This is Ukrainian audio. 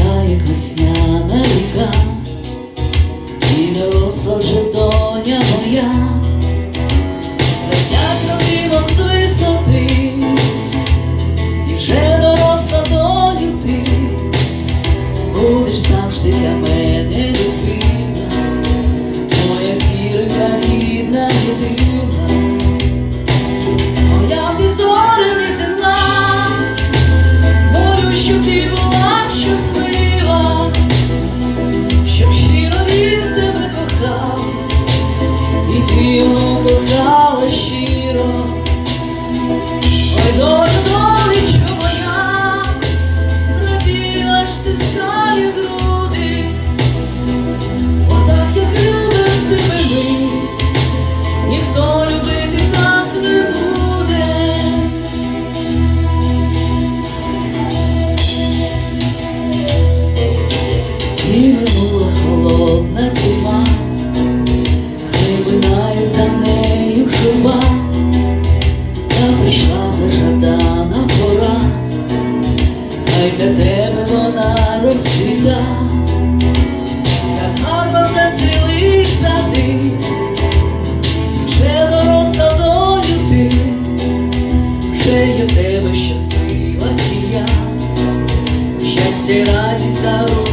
молода, як весняна ріка, і доросла вже доня моя. сказав, і ти його кохала щиро, ой долю долечко моя, ж аж стискаю груди, отак як любив тебе ми, ніхто. Хай для тебе вона розцвіта, як гарно зацілих сади, вже доросла долю ти, вже є в тебе щаслива сім'я, щастя, радість дарує.